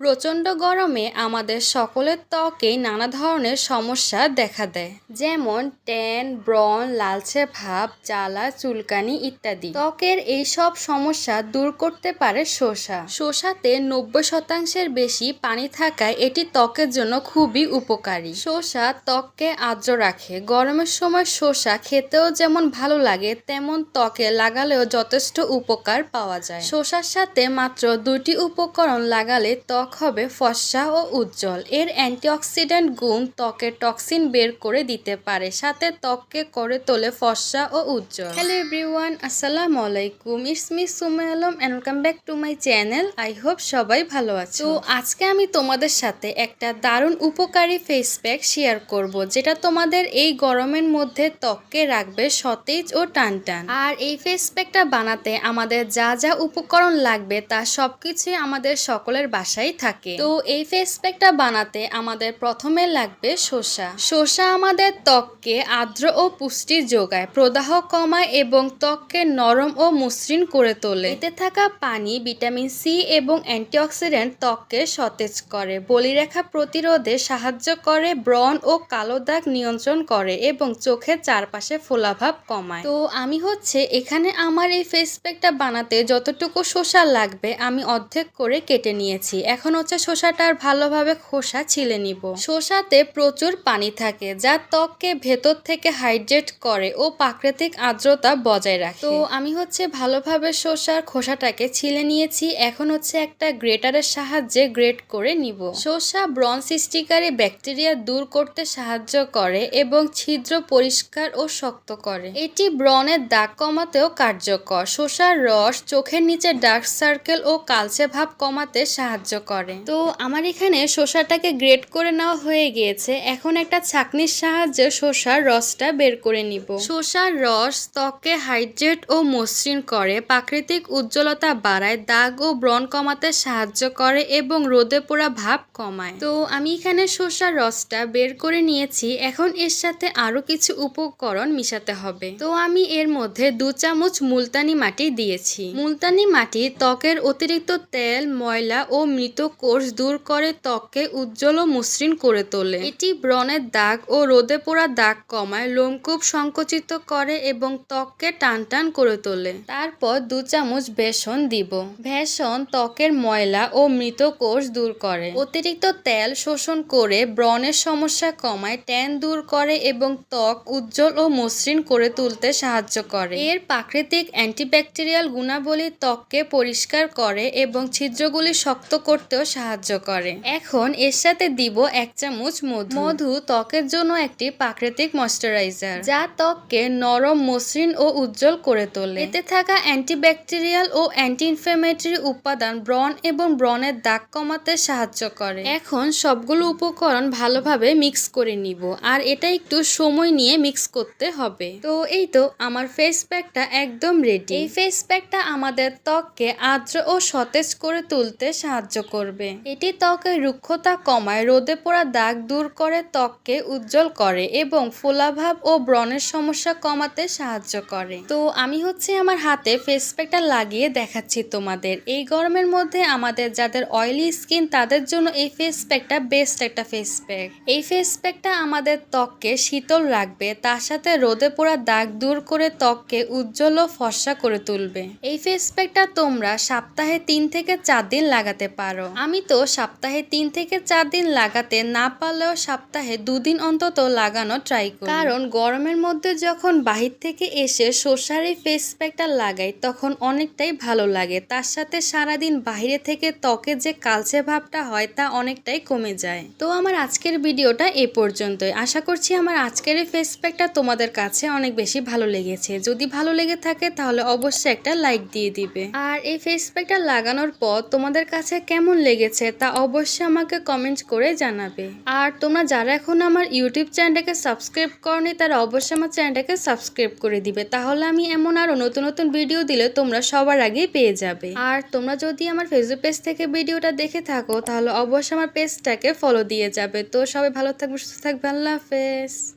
প্রচণ্ড গরমে আমাদের সকলের ত্বকেই নানা ধরনের সমস্যা দেখা দেয়। যেমন ট্যান ব্রন লালচে ভাব, জ্বালা, চুলকানি ইত্যাদি। ত্বকের এই সব সমস্যা দূর করতে পারে শসা। শসাতে নব্বই শতাংশের বেশি পানি থাকায় এটি ত্বকের জন্য খুবই উপকারী। শসা ত্বককে আর্দ্র রাখে। গরমের সময় শসা খেতেও যেমন ভালো লাগে, তেমন ত্বকে লাগালেও যথেষ্ট উপকার পাওয়া যায়। শসার সাথে মাত্র দুটি উপকরণ লাগালে ত্বক হবে ফর্সা ও উজ্জ্বল। এর অ্যান্টিঅক্সিডেন্ট গুণ ত্বকের টক্সিন বের করে দিতে পারে, সাথে ত্বককে করে তোলে ফর্সা ও উজ্জ্বল। হ্যালো এভরিওয়ান আসসালামু আলাইকুম। It's me Sumi Alam and welcome back to my channel I hope সবাই ভালো আছে। তো আজকে আমি তোমাদের সাথে একটা দারুণ উপকারী ফেস প্যাক শেয়ার করব, যেটা তোমাদের এই গরমের মধ্যে ত্বককে রাখবে সতেজ ও টান টান আর এই ফেস প্যাকটা বানাতে আমাদের যা যা উপকরণ লাগবে, তা সবকিছুই আমাদের সকলের বাসায় থাকে। তো এই ফেস প্যাকটা বানাতে আমাদের প্রথমে লাগবে শসা শসা আমাদের ত্বককে আর্দ্র ও পুষ্টি যোগায়, প্রদাহ কমায় এবং ত্বককে নরম ও মসৃণ করে তোলে। এতে থাকা পানি, ভিটামিন সি এবং অ্যান্টিঅক্সিডেন্ট ত্বককে সতেজ করে। বলিরেখা প্রতিরোধে সাহায্য করে, ব্রণ ও কালো দাগ নিয়ন্ত্রণ করে এবং চোখের চারপাশে ফোলাভাব কমায়। তো আমি হচ্ছে এখানে আমার এই ফেস প্যাকটা বানাতে যতটুকু শসা লাগবে আমি অর্ধেক করে কেটে নিয়েছি। এখন হচ্ছে শসাটার ভালোভাবে খোসা ছিলে নিব। শসাতে প্রচুর পানি থাকে, যা ত্বককে ভেতর থেকে হাইড্রেট করে ও প্রাকৃতিক আর্দ্রতা বজায় রাখে। তো আমি হচ্ছে ভালোভাবে শসার খোসাটাকে ছিলে নিয়েছি, এখন হচ্ছে একটা গ্রেটারের সাহায্যে গ্রেট করে নিব। শসা ব্রণ সৃষ্টিকারী ব্যাকটেরিয়া দূর করতে সাহায্য করে এবং ছিদ্র পরিষ্কার ও শক্ত করে। এটি ব্রণের দাগ কমাতেও কার্যকর। শসার রস চোখের নিচে ডার্ক সার্কেল ও কালচে ভাব কমাতে সাহায্য করে। তো আমার এখানে শসাটাকে গ্রেট করে নেওয়া হয়ে গিয়েছে। এখন একটা ছাকনির সাহায্যে শসার রসটা বের করে নিব। শসার রস ত্বককে হাইড্রেট ও মসৃণ করে প্রাকৃতিক উজ্জ্বলতা বাড়ায় দাগ ও ব্রণ কমাতে সাহায্য করে এবং রোদে পোড়া ভাব কমায়। তো আমি এখানে শসার রসটা বের করে নিয়েছি। এখন এর সাথে আরও কিছু উপকরণ মিশাতে হবে। তো আমি এর মধ্যে দু চামচ মুলতানি মাটি দিয়েছি। মুলতানি মাটি ত্বকের অতিরিক্ত তেল ময়লা ও মৃত কোষ দূর করে ত্বককে উজ্জ্বল ও মসৃণ করে তোলে। এটি ব্রণের দাগ ও রোদে পোড়া দাগ কমায়, লোমকূপ সংকুচিত করে এবং ত্বককে টান টান করে তোলে। তারপর দু চামচ বেসন দিব। বেসন ত্বকের ময়লা ও মৃত কোষ দূর করে। অতিরিক্ত তেল শোষণ করে ব্রণের সমস্যা কমায়, ট্যান দূর করে এবং ত্বক উজ্জ্বল ও মসৃণ করে তুলতে সাহায্য করে। এর প্রাকৃতিক অ্যান্টিব্যাকটেরিয়াল গুণাবলী ত্বককে পরিষ্কার করে এবং ছিদ্রগুলি শক্ত করতেও সাহায্য করে। এখন এর সাথে দিব এক চামচ মধু। মধু ত্বকের জন্য একটি প্রাকৃতিক ময়শ্চারাইজার, যা ত্বককে নরম, মসৃণ ও উজ্জ্বল করে তোলে। এতে থাকা অ্যান্টিব্যাকটেরিয়াল ও অ্যান্টি ইনফ্লেমেটরি উপাদান ব্রণ এবং ব্রণের দাগ কমাতে সাহায্য করে। এখন সবগুলো উপকরণ ভালোভাবে মিক্স করে নিব, আর এটা একটু সময় নিয়ে মিক্স করতে হবে। তো এই তো আমার ফেস প্যাকটা একদম রেডি এই ফেস প্যাকটা আমাদের ত্বককে আর্দ্র ও সতেজ করে তুলতে সাহায্য করবে। এটি ত্বকের রুক্ষতা কমায়, রোদে পোড়া দাগ দূর করে, ত্বককে উজ্জ্বল করে এবং ফোলাভাব ও ব্রণের সমস্যা কমাতে সাহায্য করে। তো আমি হচ্ছে আমার হাতে ফেস প্যাকটা লাগিয়ে দেখাচ্ছি তোমাদের। এই গরমের মধ্যে আমাদের যাদের অয়েলি স্কিন তাদের জন্য এই ফেস প্যাকটা বেস্ট একটা ফেস প্যাক এই ফেস প্যাকটা আমাদের ত্বককে শীতল রাখবে, তার সাথে রোদে পোড়া দাগ দূর করে ত্বককে উজ্জ্বল ও ফর্সা করে তুলবে। এই ফেস প্যাকটা তোমরা সপ্তাহে তিন থেকে চার দিন লাগাতে পারো। আমি তো সপ্তাহে তিন থেকে চার দিন লাগাতে না পারলেও সপ্তাহে দুদিন অন্তত লাগানো ট্রাই করি। কারণ গরমের মধ্যে যখন বাহির থেকে এসে শসার এই ফেস প্যাকটা লাগাই তখন অনেকটাই ভালো লাগে। তার সাথে সারাদিন বাইরে থেকে ত্বকে যে কালচে ভাবটা হয় তা অনেকটাই কমে যায়। তো আমার আজকের ভিডিওটা এ পর্যন্তই। আশা করছি আমার আজকের এই ফেস প্যাকটা তোমাদের কাছে অনেক বেশি ভালো লেগেছে। যদি ভালো লেগে থাকে তাহলে অবশ্যই একটা লাইক দিয়ে দিবে। আর এই ফেস প্যাকটা লাগানোর পর তোমাদের কাছে কেমন লেগেছে তা অবশ্যই আমাকে কমেন্ট করে জানাবে। আর তোমরা যারা এখন আমার ইউটিউব চ্যানেলটাকে সাবস্ক্রাইব করনি, তারা অবশ্যই আমার চ্যানেলটাকে সাবস্ক্রাইব করে দিবে। তাহলে আমি এমন আরও নতুন নতুন ভিডিও দিলে তোমরা সবার আগেই পেয়ে যাবে। আর তোমরা যদি আমার ফেসবুক পেজ থেকে ভিডিওটা দেখে থাকো, তাহলে অবশ্যই আমার পেজটাকে ফলো দিয়ে যাবে। তো সবাই ভালো থাকবে, সুস্থ থাকবে, আল্লাহ হাফেজ।